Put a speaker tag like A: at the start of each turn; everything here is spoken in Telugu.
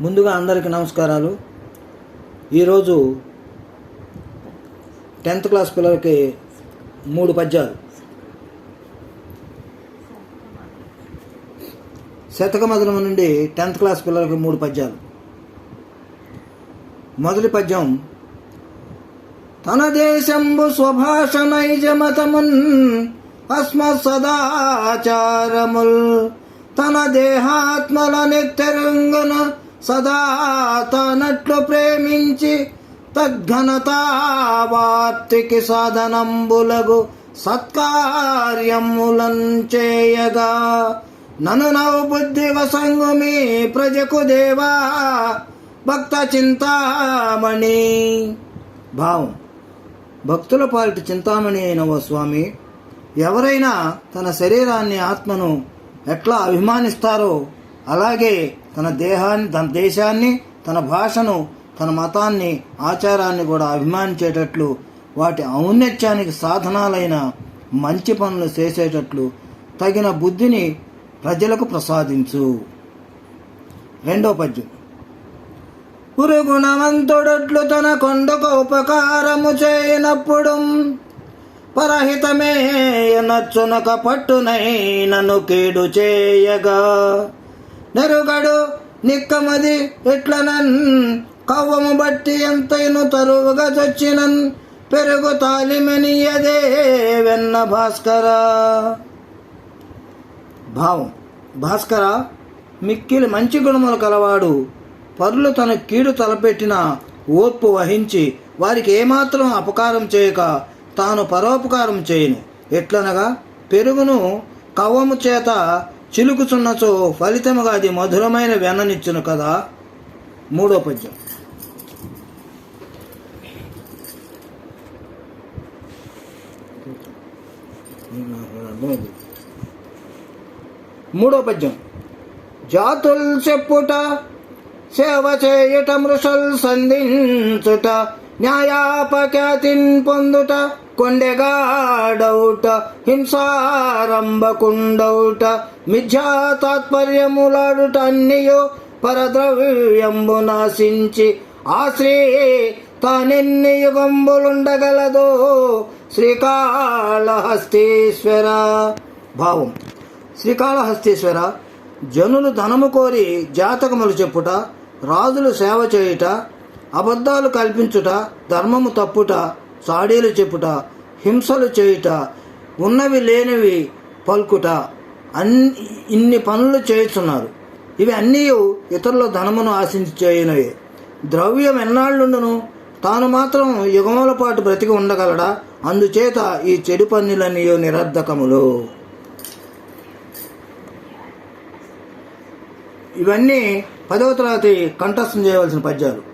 A: ముందుగా అందరికీ నమస్కారాలు. ఈరోజు టెన్త్ క్లాస్ పిల్లలకి మూడు పద్యాలు. శతకమధురం నుండి టెన్త్ క్లాస్ పిల్లలకి మూడు పద్యాలు. మొదటి పద్యం తన దేశంబు స్వభాష నైజమతమున్ అస్మ సదాచారముల్. తన దేహాత్మల నెత్తెరుంగున సదా తనట్లు ప్రేమించి తద్ఘనతావార్తికి సాధనంబులగు సత్కార్యములం చేయగా. నను నవు బుద్ధి వసంగు మీ ప్రజకు దేవా భక్త చింతామణి. భావం. భక్తుల పాలిటి చింతామణి అయిన ఓ స్వామి? ఎవరైనా తన శరీరాన్ని ఆత్మను ఎట్లా అభిమానిస్తారో అలాగే తన దేహాన్ని తన దేశాన్ని తన భాషను తన మతాన్ని ఆచారాన్ని కూడా అభిమానించేటట్లు వాటి ఔన్నత్యానికి సాధనాలైన మంచి పనులు చేసేటట్లు తగిన బుద్ధిని ప్రజలకు ప్రసాదించు. రెండో పద్యం. పురుగుణవంతుడట్లు తన కొండకు ఉపకారము చేయనప్పుడు పరహితమే నచ్చునక పట్టునై నన్ను కీడు చేయగా. నెరుగడు నిక్కమది ఇట్లనన్ కవ్వము బట్టి ఎంతైను తరువుగా చచ్చినన్? పెరుగు తాలిమెనియదే వెన్న భాస్కర. భావం భాస్కర మిక్కిలి మంచి గుణములు కలవాడు. పరులు తన కీడు తలపెట్టిన ఓర్పు వహించి వారికి ఏమాత్రం అపకారం చేయక తాను పరోపకారం చేయను. ఎట్లనగా పెరుగును కవ్వము చేత చిలుకుచున్నచో ఫలితముగా అది మధురమైన వెన్ననిచ్చును కదా? మూడో పద్యం. మూడో పద్యం. జాతుల్ చెప్పుట సేవ చేయుట మృషల్ సంధించుట న్యాయాపఖ్యాతిన్ పొందుట కొండెగాడౌట హింసారంభకుండౌట మిథ్యా తాత్పర్యములాడుట అన్నియో పరద్రవ్యంబు నాశించి ఆ శ్రీ తానెన్ని యుగంబులుండగలదో శ్రీకాళహస్తీశ్వర. భావం. శ్రీకాళహస్తీశ్వర జనులు ధనము కోరి జాతకములు చెప్పుట రాజులు సేవ చేయుట అబద్ధాలు కల్పించుట ధర్మము తప్పుట చాడీలు చెప్పుట హింసలు చేయుట ఉన్నవి లేనివి పలుకుట అన్ని ఇన్ని పనులు చేస్తున్నారు ఇవి అన్నీ ఇతరుల ధనమును ఆశించి చేయనవే ద్రవ్యం ఎన్నాళ్ళుండును? తాను మాత్రం యుగముల పాటు బ్రతికి ఉండగలడా? అందుచేత ఈ చెడు పన్నులన్నీ నిరర్ధకములు. ఇవన్నీ పదవ తరగతి కంఠస్థం చేయవలసిన పద్యాలు.